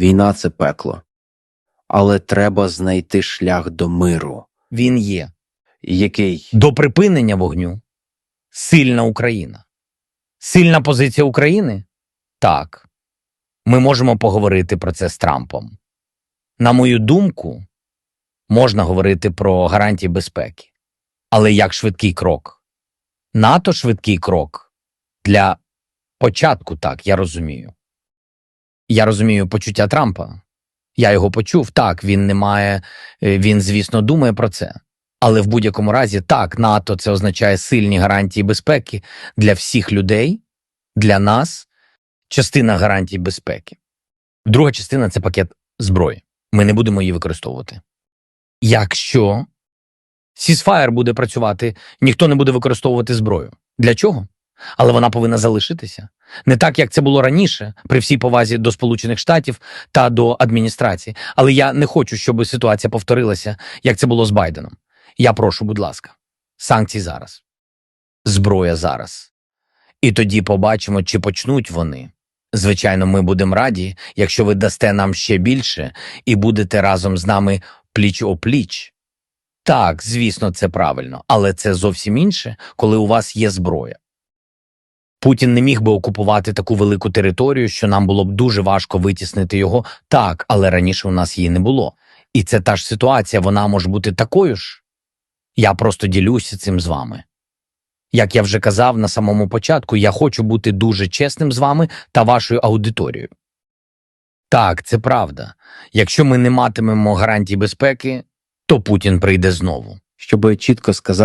Війна це пекло. Але треба знайти шлях до миру. Він є. Який До припинення вогню сильна Україна. Сильна позиція України? Так. Ми можемо поговорити про це з Трампом. На мою думку, можна говорити про гарантії безпеки. Але як швидкий крок? НАТО швидкий крок для початку, так, я розумію. Я розумію почуття Трампа. Я його почув. Так, він не має, е, він, звісно, думає про це. Але в будь-якому разі, так, НАТО це означає сильні гарантії безпеки для всіх людей, для нас, частина гарантій безпеки. Друга частина це пакет зброї. Ми не будемо її використовувати. Якщо Сісфаєр буде працювати, ніхто не буде використовувати зброю. Для чого? Але вона повинна залишитися. Не так, як це було раніше, при всій повазі до Сполучених Штатів та до адміністрації. Але я не хочу, щоб ситуація повторилася, як це було з Байденом. Я прошу, будь ласка, санкції зараз, зброя зараз. І тоді побачимо, чи почнуть вони. Звичайно, ми будемо раді, якщо ви дасте нам ще більше і будете разом з нами пліч о пліч. Так, звісно, це правильно, але це зовсім інше, коли у вас є зброя. Путін не міг би окупувати таку велику територію, що нам було б дуже важко витіснити його. Так, але раніше у нас її не було. І це та ж ситуація, вона може бути такою ж. Я просто ділюся цим з вами. Як я вже казав на самому початку, я хочу бути дуже чесним з вами та вашою аудиторією. Так, це правда. Якщо ми не матимемо гарантій безпеки, то Путін прийде знову. щоб чітко сказати.